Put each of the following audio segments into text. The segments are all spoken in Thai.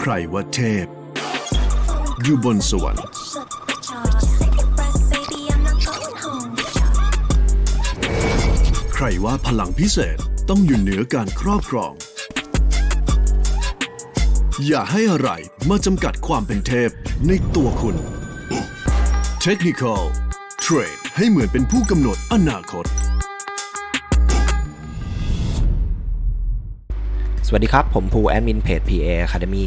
ใครว่าเทพ อยู่บนสวรรค์ ใครว่าพลังพิเศษต้องอยู่เหนือการครอบครอง อย่าให้อะไรมาจำกัดความเป็นเทพในตัวคุณ Technical Trade ให้เหมือนเป็นผู้กำหนดอนาคต สวัสดีครับ ผมภูแอดมินเพจ PA Academy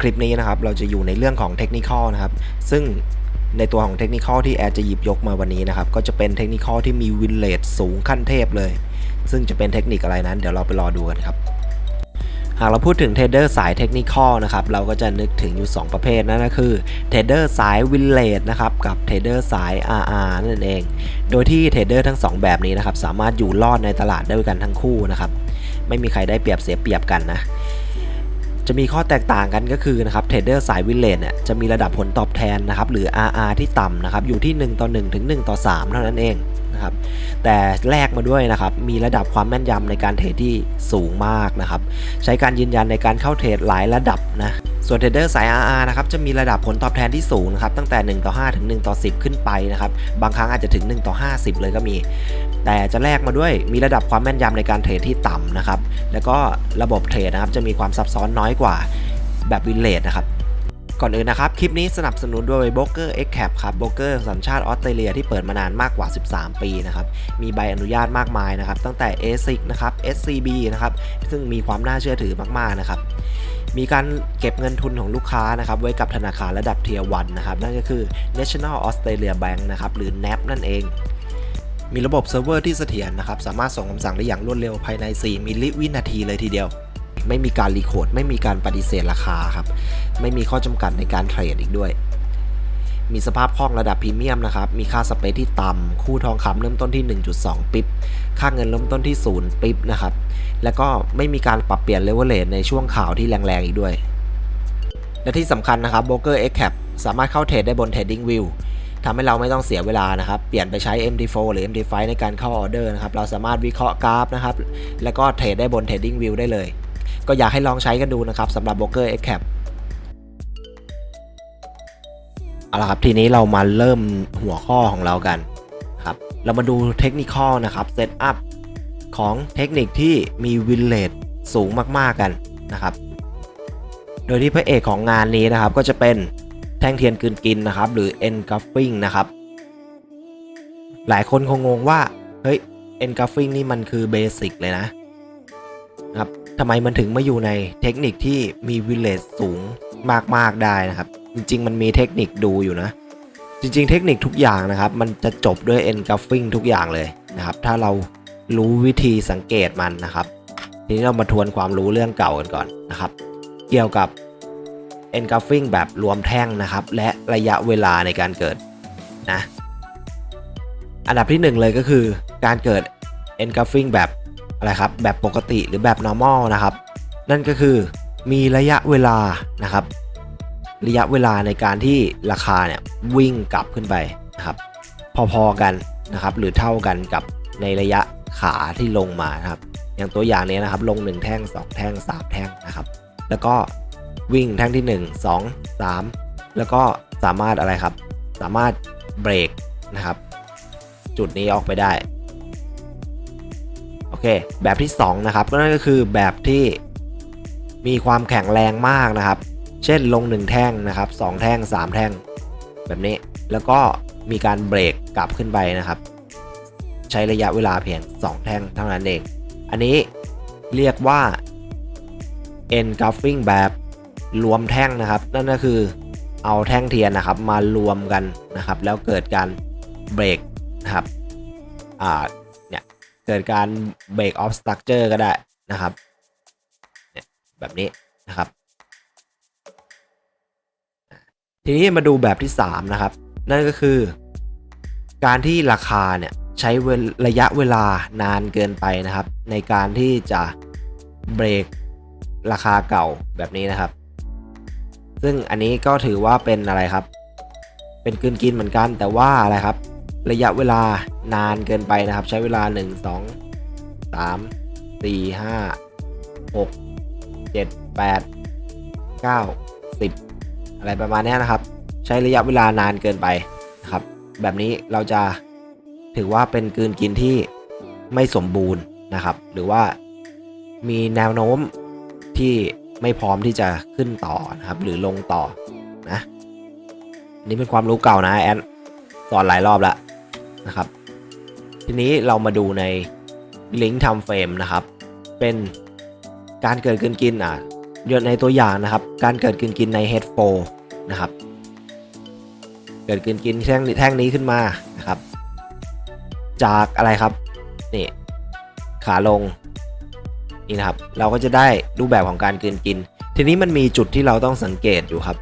คลิปนี้นะครับ เราจะอยู่ในเรื่องของเทคนิคนะครับ ซึ่งในตัวของเทคนิคที่แอดจะหยิบยกมาวันนี้นะครับ ก็จะเป็นเทคนิคที่มีวินเลทสูงขั้นเทพเลย ซึ่งจะเป็นเทคนิคอะไรนั้น เดี๋ยวเราไปรอดูกันครับ หากเราพูดถึงเทรดเดอร์สายเทคนิคนะครับ เราก็จะนึกถึงอยู่ 2 ประเภทนั่นก็คือเทรดเดอร์สายวินเลทนะครับ กับเทรดเดอร์สาย RR นั่นเอง โดยที่เทรดเดอร์ทั้ง 2 แบบนี้นะครับ สามารถอยู่รอดในตลาดได้ด้วยกันทั้งคู่นะครับ ไม่มีใครได้เปรียบเสียเปรียบกันนะจะมีข้อแตกต่างกันก็คือนะครับเทรดเดอร์สายวิลเลนเนี่ยจะมีระดับผลตอบแทนนะครับหรือ RR ที่ต่ำนะครับอยู่ที่ 1 ต่อ 1 ถึง 1 ต่อ 3 เท่านั้นเอง นะครับ แต่แลกมาด้วยนะครับ มีระดับความแม่นยำในการเทรดที่สูงมากนะครับ ใช้การยืนยันในการเข้าเทรดหลายระดับนะ ส่วนเทรดเดอร์สาย RR นะครับ จะมีระดับผลตอบแทนที่สูงนะครับ ตั้งแต่ 1 ต่อ 5 ถึง 1 ต่อ 10 ขึ้นไปนะครับ บางครั้งอาจจะถึง 1 ต่อ 50 เลยก็มี แต่จะแลกมาด้วย มีระดับความแม่นยำในการเทรดที่ต่ำนะครับ แล้วก็ระบบเทรดนะครับ จะมีความซับซ้อนน้อยกว่าแบบวินเลดนะครับ ก่อนอื่นนะครับ คลิปนี้สนับสนุนโดย b r o k e r x c a p ครับ b r o k e r สัญชาติออสเตรเลียที่เปิดมานานมากกว่า 13 ปีนะครับ มีใบอนุญาตมากมายนะครับ ตั้งแต่ ASIC นะครับ SCB นะครับ ซึ่งมีความน่าเชื่อถือมากๆนะครับมีการเก็บเงินทุนของลูกค้านะครับไว้กับธนาคารระดับเทียร์วันนะครับนั่นก็คือ National Australia Bank นะครับหรือ NAB นั่นเอง มีระบบเซิร์ฟเวอร์ที่เสถียรนะครับสามารถส่งคำสั่งได้อย่างรวดเร็วภายใน 4 มิลลิวินาทีเลยทีเดียว ไม่มีการรีโคดไม่มีการปฏิเสธราคาครับ ไม่มีข้อจำกัดในการเทรดอีกด้วย มีสภาพคล่องระดับพรีเมียมนะครับ มีค่าสเปซที่ต่ำคู่ทองคำเริ่มต้นที่ 1.2 ปิบค่าเงินเริ่มต้นที่ 0 ปิบนะครับ แล้วก็ไม่มีการปรับเปลี่ยนเลเวลเลในช่วงข่าวที่แรงๆอีกด้วย และที่สำคัญนะครับ Broker X Cap สามารถเข้าเทรดได้บน Trading View ทำให้เราไม่ต้องเสียเวลานะครับ เปลี่ยนไปใช้ MT4 หรือ MT5 ในการเข้าออเดอร์นะครับ เราสามารถวิเคราะห์กราฟนะครับ แล้วก็เทรดได้บน Trading View ได้เลย ก็อยากให้ลองใช้กันดูนะครับสำหรับ Broker X Cap เอาละครับทีนี้เรามาเริ่มหัวข้อของเรากันครับเรามาดูเทคนิคนะครับเซตอัพของเทคนิคที่มีวินเลทสูงมากๆกันนะครับ โดยที่พระเอกของงานนี้นะครับก็จะเป็นแท่งเทียนกืนกินนะครับ หรือ engulfing นะครับ หลายคนคงงงว่า เฮ้ย engulfing นี่มันคือเบสิกเลยนะ ทำไมมันถึงมาอยู่ในเทคนิคที่มีวิลเลจสูงมากๆได้นะครับ จริง ๆ มันมีเทคนิคดูอยู่นะ จริง ๆ เทคนิคทุกอย่างนะครับ มันจะจบด้วย engulfing ทุกอย่างเลยนะครับ ถ้าเรารู้วิธีสังเกตมันนะครับ ทีนี้เรามาทวนความรู้เรื่องเก่ากันก่อนนะครับ เกี่ยวกับ engulfing แบบรวมแท่งนะครับ และระยะเวลาในการเกิดนะอันดับที่หนึ่งเลยก็คือการเกิด engulfing แบบ อะไรครับแบบปกติหรือแบบ normal นะครับ นั่นก็คือมีระยะเวลานะครับ ระยะเวลาในการที่ราคาเนี่ยวิ่งกลับขึ้นไปนะครับ พอๆกันนะครับ หรือเท่ากันกับในระยะขาที่ลงมานะครับ อย่างตัวอย่างนี้นะครับ ลง 1 แท่ง 2 แท่ง 3 แท่งนะครับ แล้วก็วิ่งแท่งที่ 1 2 3 แล้วก็สามารถอะไรครับ สามารถเบรกนะครับ จุดนี้ออกไปได้ เค แบบที่ 2 นะครับ ก็นั่นก็คือแบบที่มีความแข็งแรงมากนะครับ เช่นลง 1 แท่งนะครับ2แท่ง 3 แท่ง แบบนี้ แล้วก็มีการเบรกกลับขึ้นไปนะครับ ใช้ระยะเวลาเพียง 2 แท่งเท่านั้นเอง อันนี้เรียกว่า engulfing แบบรวมแท่งนะครับ นั่นก็คือเอาแท่งเทียนนะครับมารวมกันนะครับ แล้วเกิดการเบรกนะครับอ่า เกิดการเบรกออฟสตั๊กเจอร์ก็ได้นะครับ แบบนี้นะครับ ทีนี้มาดูแบบที่ 3 นะครับ นั่นก็คือ การที่ราคาเนี่ยใช้ระยะเวลานานเกินไปนะครับ ในการที่จะเบรกราคาเก่าแบบนี้นะครับ ซึ่งอันนี้ก็ถือว่าเป็นอะไรครับ เป็นกืนกินเหมือนกันแต่ว่าอะไรครับ ระยะเวลานานเกินไปนะครับ ใช้เวลา 1 2 3 4 5 6 7 8 9 10 อะไรประมาณนี้นะครับ ใช้ระยะเวลานานเกินไปนะครับ แบบนี้เราจะถือว่าเป็นกืนกินที่ไม่สมบูรณ์นะครับ หรือว่ามีแนวโน้มที่ไม่พร้อมที่จะขึ้นต่อนะครับ หรือลงต่อนะนนี่เป็นความรู้เก่านะแอนสอนหลายรอบแล้ว นะครับ ทีนี้เรามาดูในลิงก์ทำเฟรมนะครับ เป็นการเกิดกลืนกินอะยนในตัวอย่างนะครับ การเกิดกลืนกินใน Head 4นะครับ เกิดกลืนกินแท่งแท่งนี้ขึ้นมานะครับ จากอะไรครับนี่ขาลงนี่นะครับ เราก็จะได้รูปแบบของการกลืนกิน ทีนี้มันมีจุดที่เราต้องสังเกตอยู่ครับ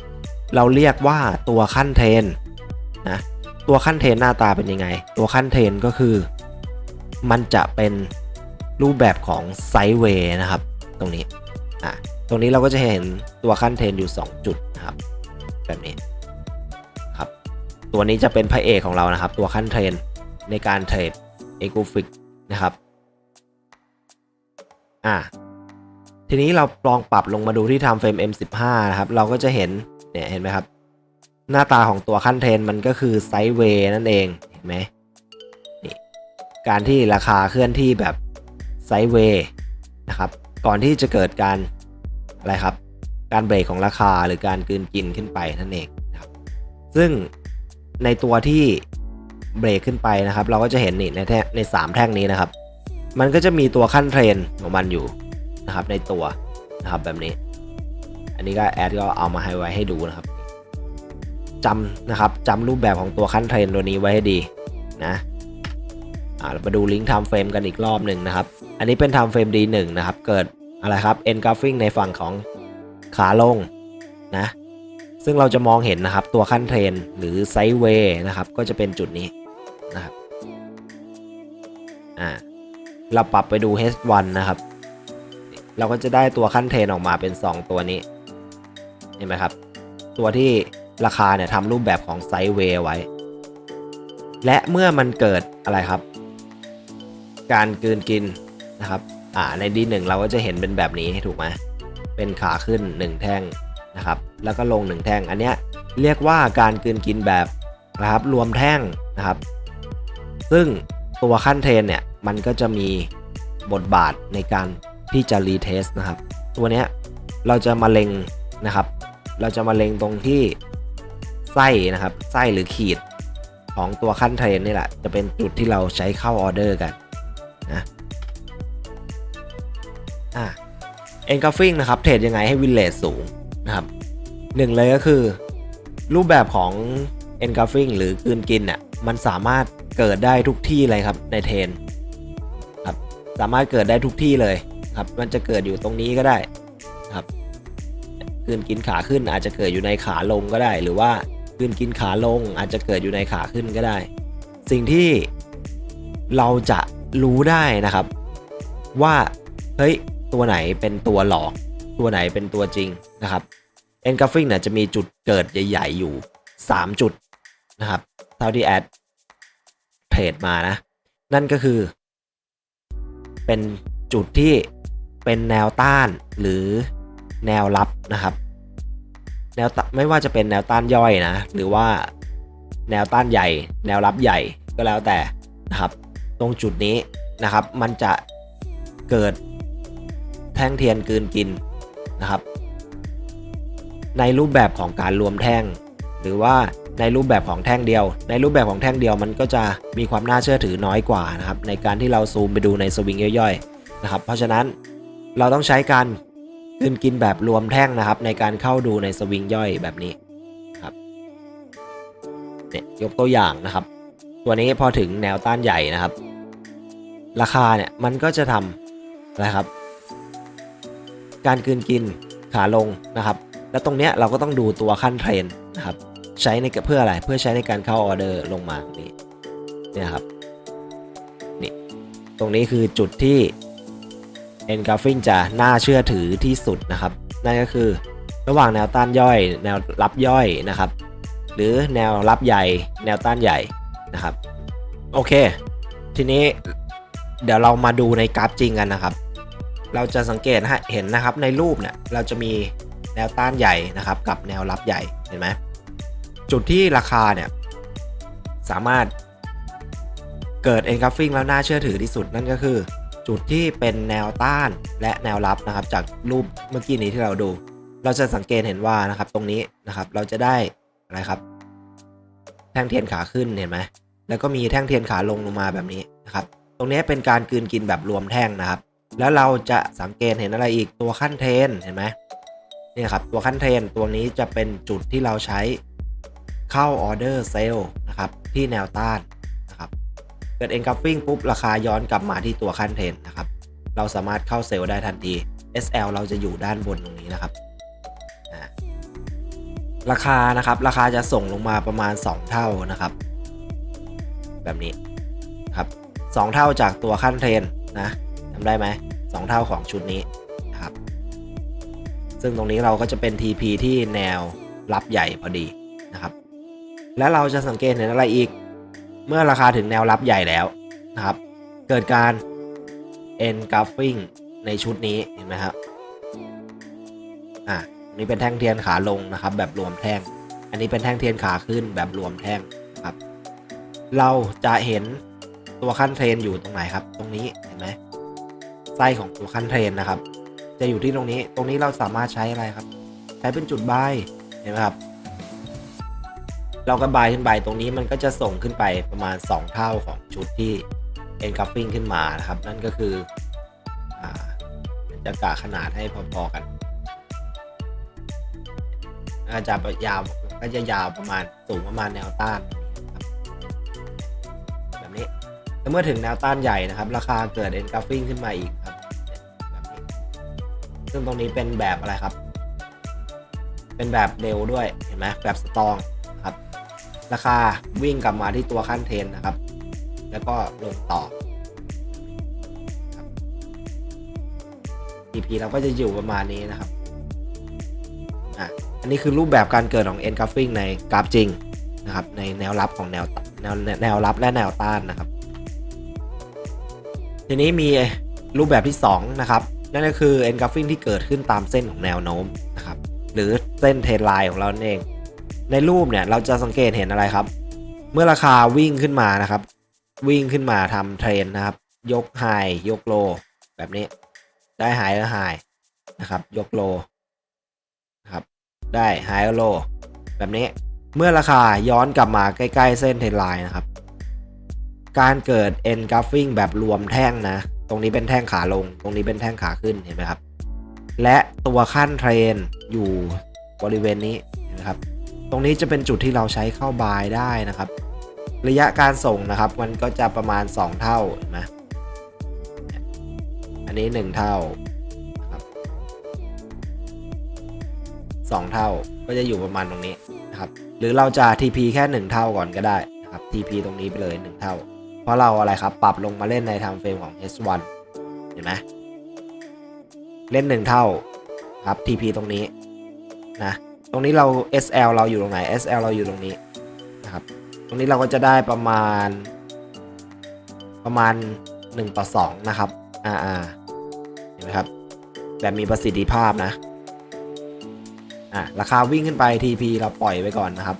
เราเรียกว่าตัวขั้นเทรนนะ ตัวขั้นเทนหน้าตาเป็นยังไง ตัวขั้นเทนก็คือ มันจะเป็นรูปแบบของไซด์เวย์นะครับ ตรงนี้อะตรงนี้เราก็จะเห็นตัวขั้นเทนอยู่ 2 จุดนะครับ แบบนี้ครับ ตัวนี้จะเป็นพระเอกของเรานะครับ ตัวขั้นเทนในการเทรดเอกูฟิกนะครับอะทีนี้เราลองปรับลงมาดูที่ time frame M15 นะครับ เราก็จะเห็นเนี่ยเห็นไหมครับ หน้าตาของตัวขั้นเทรนมันก็คือไซด์เวย์นั่นเองเห็นไหมนี่การที่ราคาเคลื่อนที่แบบไซด์เวย์นะครับ ก่อนที่จะเกิดการอะไรครับ การเบรกของราคาหรือการกืนกินขึ้นไปนั่นเองนะครับ ซึ่งในตัวที่เบรกขึ้นไปนะครับ เราก็จะเห็นนี่ในแท่ในสามแท่งนี้นะครับ มันก็จะมีตัวขั้นเทรนของมันอยู่นะครับ ในตัวนะครับแบบนี้ อันนี้ก็แอดก็เอามาให้ไว้ให้ดูนะครับ จำนะครับจำรูปแบบของตัวขั้นเทรนตัวนี้ไว้ให้ดีนะเรามาดูลิงก์ไทม์เฟรมกันอีกรอบหนึ่งนะครับ อันนี้เป็นไทม์เฟรม D1 นะครับ เกิดอะไรครับ engulfing ในฝั่งของขาลงนะซึ่งเราจะมองเห็นนะครับตัวขั้นเทรนหรือไซด์เวย์นะครับก็จะเป็นจุดนี้นะครับอ่าเราปรับไปดู H1 นะครับ เราก็จะได้ตัวขั้นเทรนออกมาเป็น 2 ตัวนี้เห็นไหมครับ ตัวที่ ราคาเนี่ยทำรูปแบบของไซด์เวย์ไว้ และเมื่อมันเกิดอะไรครับ การกืนกินนะครับอ่าใน D1 เราก็จะเห็นเป็นแบบนี้ถูกไหมเป็นขาขึ้น 1 แท่งนะครับ แล้วก็ลง 1 แท่ง อันเนี้ยเรียกว่าการกืนกินแบบนะครับรวมแท่งนะครับ ซึ่งตัวขั้นเทรนเนี่ยมันก็จะมีบทบาทในการที่จะรีเทสนะครับ ตัวเนี้ยเราจะมาเล็งนะครับ เราจะมาเล็งตรงที่ ไส้นะครับ ไส้หรือขีดของตัวขั้นเทรนนี่แหละ จะเป็นจุดที่เราใช้เข้าออเดอร์กันนะอะเอ็นกาฟิงนะครับ เทรดยังไงให้วินเลสสูงนะครับหนึ่งเลยก็คือ รูปแบบของ e n g u l f i n g หรือกืนกินเนี่ยมันสามารถเกิดได้ทุกที่เลยครับในเทรนครับสามารถเกิดได้ทุกที่เลยครับมันจะเกิดอยู่ตรงนี้ก็ได้ครับกลืนกินขาขึ้นอาจจะเกิดอยู่ในขาลงก็ได้ หรือว่า กลืนกินขาลง อาจจะเกิดอยู่ในขาขึ้นก็ได้ สิ่งที่เราจะรู้ได้นะครับ ว่าเฮ้ยตัวไหนเป็นตัวหลอก ตัวไหนเป็นตัวจริงนะครับ e n g u l f i n g เนี่ยจะมีจุดเกิดใหญ่ ๆ อยู่ 3 จุดนะครับเท่าที่แอดเทรดมานะ นั่นก็คือ เป็นจุดที่เป็นแนวต้านหรือแนวรับนะครับ แนวตไม่ว่าจะเป็นแนวต้านย่อยนะ หรือว่าแนวต้านใหญ่ แนวรับใหญ่ก็แล้วแต่นะครับ ตรงจุดนี้นะครับ มันจะเกิดแท่งเทียนกืนกินนะครับ ในรูปแบบของการรวมแท่ง หรือว่าในรูปแบบของแท่งเดียว ในรูปแบบของแท่งเดียวมันก็จะมีความน่าเชื่อถือน้อยกว่านะครับ ในการที่เราซูมไปดูในสวิงย่อยๆนะครับ เพราะฉะนั้นเราต้องใช้การ กินกินแบบรวมแท่งนะครับ ในการเข้าดูในสวิงย่อยแบบนี้ครับเนี่ยยกตัวอย่างนะครับ ตัวนี้พอถึงแนวต้านใหญ่นะครับ ราคาเนี่ยมันก็จะทำอะไรครับ การคืนกินขาลงนะครับ แล้วตรงเนี้ยเราก็ต้องดูตัวขั้นเทรนนะครับใช้ในเพื่ออะไรเพื่อใช้ในการเข้าออเดอร์ลงมานี่เนี่ยครับนี่ตรงนี้คือจุดที่ e n g u l f i n g จะน่าเชื่อถือที่สุดนะครับ นั่นก็คือระหว่างแนวต้านย่อย แนวรับย่อยนะครับ หรือแนวรับใหญ่ แนวต้านใหญ่นะครับ โอเค ทีนี้เดี๋ยวเรามาดูในกราฟจริงกันนะครับ เราจะสังเกตเห็นนะครับในรูปเนี่ยเราจะมีแนวต้านใหญ่นะครับ กับแนวรับใหญ่เห็นไหมจุดที่ราคาเนี่ยสามารถเกิด engulfing แล้วน่าเชื่อถือที่สุดนั่นก็คือ จุดที่เป็นแนวต้านและแนวรับนะครับ จากรูปเมื่อกี้นี้ที่เราดู เราจะสังเกตเห็นว่านะครับตรงนี้นะครับเราจะได้อะไรครับ แท่งเทียนขาขึ้นเห็นไหมแล้วก็มีแท่งเทียนขาลงลงมาแบบนี้นะครับ ตรงนี้เป็นการกืนกินแบบรวมแท่งนะครับ แล้วเราจะสังเกตเห็นอะไรอีกตัวขั้นเทนเห็นไหมนี่ครับตัวขั้นเทรนตัวนี้จะเป็นจุดที่เราใช้เข้าออเดอร์เซลล์นะครับที่แนวต้าน เกิด engulfing ปุ๊บ ราคาย้อนกลับมาที่ตัวขั้นเทรนนะครับ เราสามารถเข้าเซลล์ได้ทันที SL เราจะอยู่ด้านบนตรงนี้นะครับ ราคานะครับ ราคาจะส่งลงมาประมาณ 2 เท่านะครับ แบบนี้ครับสองเท่าจากตัวขั้นเทรนนะจำได้ไหมสองเท่าของชุดนี้นะครับ ซึ่งตรงนี้เราก็จะเป็น TP ที่แนวรับใหญ่พอดีนะครับ และเราจะสังเกตเห็นอะไรอีก เมื่อราคาถึงแนวรับใหญ่แล้วนะครับ เกิดการ engulfing ในชุดนี้เห็นไหมครับอะอันนี้เป็นแท่งเทียนขาลงนะครับ แบบรวมแท่ง อันนี้เป็นแท่งเทียนขาขึ้นแบบรวมแท่งครับ เราจะเห็นตัวขั้นเทรนอยู่ตรงไหนครับ ตรงนี้เห็นไหมไส้ของตัวขั้นเทรนนะครับ จะอยู่ที่ตรงนี้ ตรงนี้เราสามารถใช้อะไรครับ ใช้เป็นจุดบายเห็นไหมครับ เราก็บายขึ้นไปตรงนี้มันก็จะส่งขึ้นไปประมาณ 2 เท่าของชุดที่ engulfing ขึ้นมานะครับ นั่นก็คืออจะกะขนาดให้พอๆกันอาจจะยาวก็จะยาวประมาณสูงประมาณแนวต้านแบบนี้แล้วเมื่อถึงแนวต้านใหญ่นะครับ ราคาเกิด engulfing ขึ้นมาอีกครับแบบนี้ซึ่งตรงนี้เป็นแบบอะไรครับ เป็นแบบเร็วด้วยเห็นไหมแบบสตรอง ราคาวิ่งกลับมาที่ตัวขั้นเทรนนะครับ แล้วก็ลงต่อครับ TP เราก็จะอยู่ประมาณนี้นะครับอะอันนี้คือรูปแบบการเกิดของ engulfing ในกราฟจริงนะครับ ในแนวรับของแนวแนวแนวรับและแนวต้านนะครับ ทีนี้มีรูปแบบที่ 2 นะครับ นั่นก็คือ engulfing ที่เกิดขึ้นตามเส้นของแนวโน้มนะครับ หรือเส้นเทรนไลน์ของเราเอง ในรูปเนี่ยเราจะสังเกตเห็นอะไรครับ เมื่อราคาวิ่งขึ้นมานะครับ วิ่งขึ้นมาทำเทรนนะครับ ยกไฮยกโล แบบนี้ ได้ไฮแล้วไฮนะครับ ยกโลนะครับ ได้ไฮแล้วโล แบบนี้เมื่อราคาย้อนกลับมาใกล้ๆเส้นเทรนไลน์นะครับ การเกิด engulfing แบบรวมแท่งนะ ตรงนี้เป็นแท่งขาลง ตรงนี้เป็นแท่งขาขึ้นเห็นไหมครับ และตัวขั้นเทรนอยู่บริเวณนี้เห็นไหมครับ ตรงนี้จะเป็นจุดที่เราใช้เข้าบายได้นะครับ ระยะการส่งนะครับ มันก็จะประมาณ 2 เท่าเห็นไหมอันนี้ 1 เท่าครับ2เท่าก็จะอยู่ประมาณตรงนี้นะครับ หรือเราจะ TP แค่ 1 เท่าก่อนก็ได้นะครับ TP ตรงนี้ไปเลย 1 เท่า เพราะเราอะไรครับปรับลงมาเล่นใน time frame ของ H1 เห็นไหมเล่น 1 เท่าครับ TP ตรงนี้นะ รงนี้เรา SL เราอยู่ตรงไหน SL เราอยู่ตรงนี้นะครับ ตรงนี้เราก็จะได้ประมาณ ประมาณ 1 ต่อ 2 นะครับ RR เห็นไหมครับ แบบมีประสิทธิภาพนะ อะ ราคาวิ่งขึ้นไป TP เราปล่อยไว้ก่อนนะครับ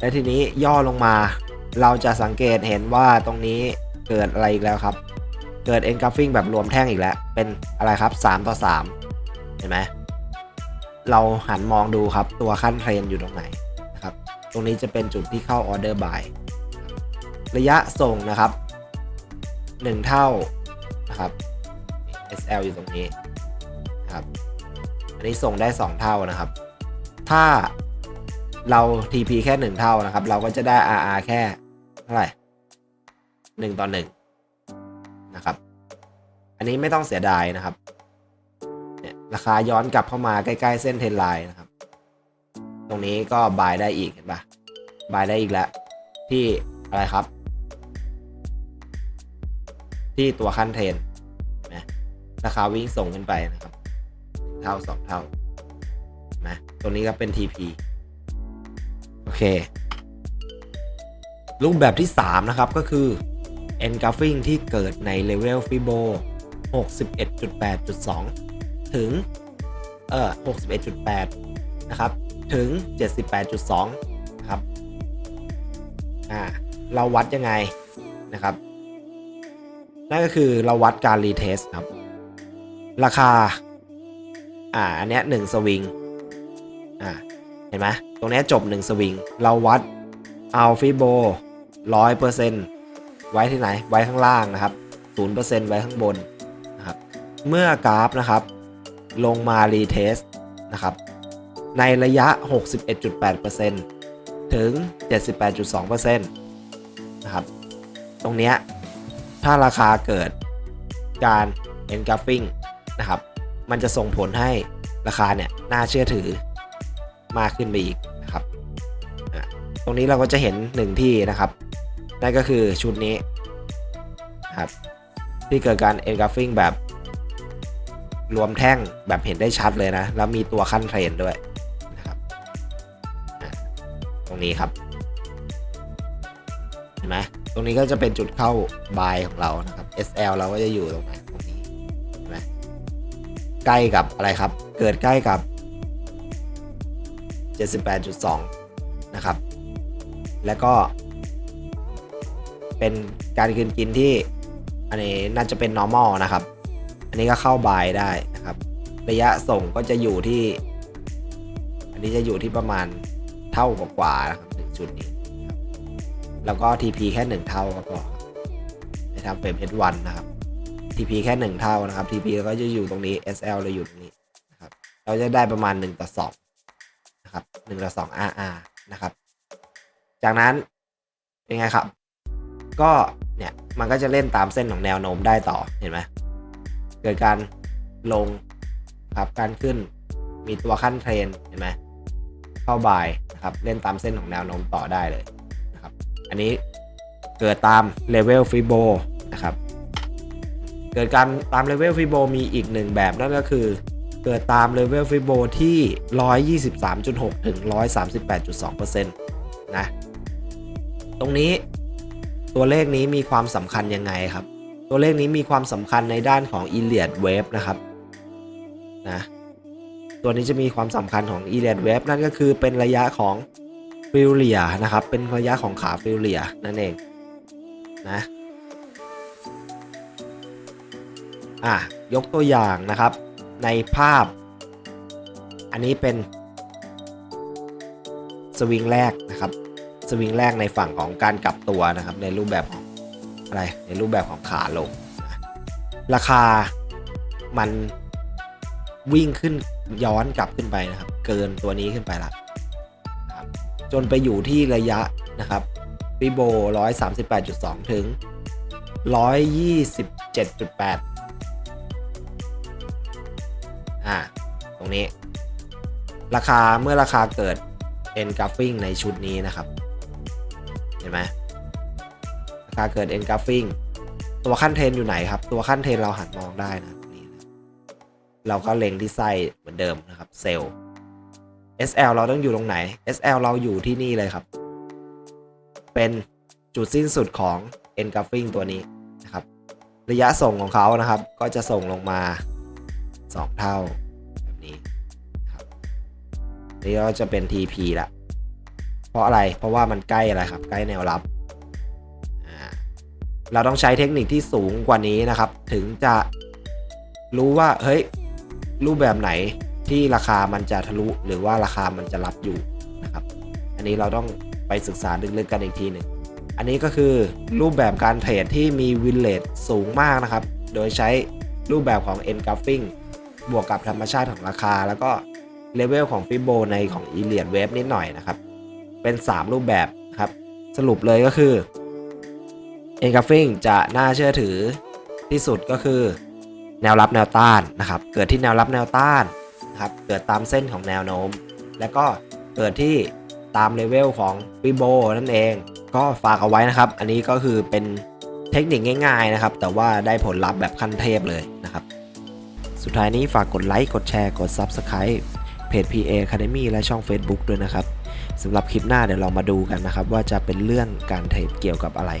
และทีนี้ย่อลงมา เราจะสังเกตเห็นว่าตรงนี้เกิดอะไรอีกแล้วครับ เกิด engulfing แบบรวมแท่งอีกแล้ว เป็นอะไรครับ 3 ต่อ 3 เห็นไหม เราหันมองดูครับตัวขั้นเทรนอยู่ตรงไหนนะครับ ตรงนี้จะเป็นจุดที่เข้าออเดอร์บายระยะส่งนะครับ 1 เท่านะครับ SL อยู่ตรงนี้นะครับอันนี้ส่งได้ 2 เท่านะครับ ถ้าเรา TP แค่ 1 เท่านะครับ เราก็จะได้ RR แค่เท่าไหร่ 1 ต่อ1นะครับ อันนี้ไม่ต้องเสียดายนะครับ ราคาย้อนกลับเข้ามาใกล้ๆเส้นเทรนไลน์นะครับ ตรงนี้ก็บายได้อีกเห็นปะบายได้อีกแล้ว ที่อะไรครับ ที่ตัวขั้นเทรนนไหมราคาวิ่งส่งขึ้นไปนะครับ เท่าสองเท่านไหมตรงนี้ก็เป็น TP โอเค รูปแบบที่ 3 นะครับก็คือ engulfing ที่เกิดใน level Fibo 61.8.2 ถึงเออ61.8 นะครับ ถึง 78.2 ครับ อ่า เราวัดยังไงนะครับ นั่นก็คือเราวัดการรีเทสครับ ราคา อ่า อันเนี้ยหนึ่งสวิง อ่า เห็นไหม ตรงนี้จบหนึ่งสวิง เราวัดเอาฟิโบร้อยเปอร์เซ็นต์ไว้ที่ไหน ไว้ข้างล่างนะครับศูนย์เปอร์เซ็นต์ไว้ข้างบนนะครับ เมื่อกราฟนะครับ ลงมารีเทสนะครับ ในระยะ 61.8%ถึง 78.2%นะครับ ตรงเนี้ยถ้าราคาเกิดการ engulfing นะครับ มันจะส่งผลให้ราคาเนี่ยน่าเชื่อถือมากขึ้นไปอีกนะครับ ตรงนี้เราก็จะเห็นหนึ่งที่นะครับ นั่นก็คือชุดนี้นะครับที่เกิดการ engulfing แบบ รวมแท่งแบบเห็นได้ชัดเลยนะ แล้วมีตัวขั้นเทรนด้วยนะครับตรงนี้ครับเห็นไหมตรงนี้ก็จะเป็นจุดเข้า buy ของเรานะครับ SL เราก็จะอยู่ตรงไหนตรงนี้เห็นไหมใกล้กับอะไรครับ เกิดใกล้กับ 78.2 นะครับ แล้วก็เป็นการกินกินที่อันนี้น่าจะเป็น normal นะครับ นนี้ก็เข้า buy ได้นะครับ ระยะส่งก็จะอยู่ที่ อันนี้จะอยู่ที่ประมาณเท่ากว่าๆนะครับถึงจุดนี้ แล้วก็ TP แค่1เท่าก็พอในทางเฟรม H1 นะครับ TP แค่1เท่านะครับ TP ก็จะอยู่ตรงนี้ SL เราอยู่ตรงนี้นะครับ เราจะได้ประมาณ1ต่อ2นะครับ1ต่อ2 RR นะครับ จากนั้นเป็นไงครับ ก็เนี่ยมันก็จะเล่นตามเส้นของแนวโน้มได้ต่อเห็นไหม เกิดการลงครับการขึ้นมีตัวขั้นเทรนเห็นไหมเข้าบายนะครับเล่นตามเส้นของแนวโน้มต่อได้เลยนะครับอันนี้เกิดตามเลเวลฟิโบนะครับเกิดการตามเลเวลฟิโบมีอีกหนึ่งแบบนั่นก็คือ เกิดตามเลเวลฟิโบที่ 123.6 ถึง 138.2%นะตรงนี้ตัวเลขนี้มีความสำคัญยังไงครับ ตัวเลขนี้มีความสำคัญในด้านของ i l i a d Wave นะครับนะตัวนี้จะมีความสำคัญของ i l i a d Wave นั่นก็คือเป็นระยะของฟิลเลียนะครับ เป็นระยะของขาฟิลเลียนั่นเองนะอะยกตัวอย่างนะครับ ในภาพ อันนี้เป็นสวิงแรกนะครับ สวิงแรกในฝั่งของการกลับตัวนะครับ ในรูปแบบของ อะไรในรูปแบบของขาลง ราคามันวิ่งขึ้นย้อนกลับขึ้นไปนะครับ เกินตัวนี้ขึ้นไปละครับจนไปอยู่ที่ระยะนะครับฟิโบ138.2 ถึง 127.8 อ่า ตรงนี้ ราคาเมื่อราคาเกิด engulfing ในชุดนี้นะครับ เห็นไหม ราคาเกิด engulfing ตัวขั้นเทรนอยู่ไหนครับ ตัวขั้นเทรนเราหันมองได้นะนี่นะเราก็เล็งที่ไส้เหมือนเดิมนะครับเซลล์ SL เราต้องอยู่ตรงไหน SL เราอยู่ที่นี่เลยครับ เป็นจุดสิ้นสุดของ engulfing ตัวนี้นะครับ ระยะส่งของเขานะครับ ก็จะส่งลงมา 2 เท่าแบบนี้นะครับนี่ก็จะเป็น TP ละเพราะอะไรเพราะว่ามันใกล้อะไรครับ ใกล้แนวรับ เราต้องใช้เทคนิคที่สูงกว่านี้นะครับ ถึงจะรู้ว่าเฮ้ยรูปแบบไหนที่ราคามันจะทะลุหรือว่าราคามันจะรับอยู่นะครับ อันนี้เราต้องไปศึกษาลึกๆกันอีกทีหนึ่งอันนี้ก็คือรูปแบบการเทรดที่มีวินเลทสูงมากนะครับ โดยใช้รูปแบบของ engulfing บวกกับธรรมชาติของราคา แล้วก็เลเวลของฟิโบในของ e l i a d Wave นิดหน่อยนะครับ เป็น 3 รูปแบบครับ สรุปเลยก็คือ engulfing จะน่าเชื่อถือที่สุดก็คือแนวรับแนวต้านนะครับ เกิดที่แนวรับแนวต้านนะครับ เกิดตามเส้นของแนวโน้ม และก็เกิดที่ตามเลเวลของฟิโบนั่นเอง ก็ฝากเอาไว้นะครับ อันนี้ก็คือเป็นเทคนิคง่าย ๆนะครับ แต่ว่าได้ผลลัพธ์แบบขั้นเทพเลยนะครับ สุดท้ายนี้ฝากกดไลค์ กดแชร์ กด Subscribe เพจ PA Academy และช่อง Facebook ด้วยนะครับสำหรับคลิปหน้าเดี๋ยวเรามาดูกันนะครับ ว่าจะเป็นเรื่องการเทรดเกี่ยวกับอะไร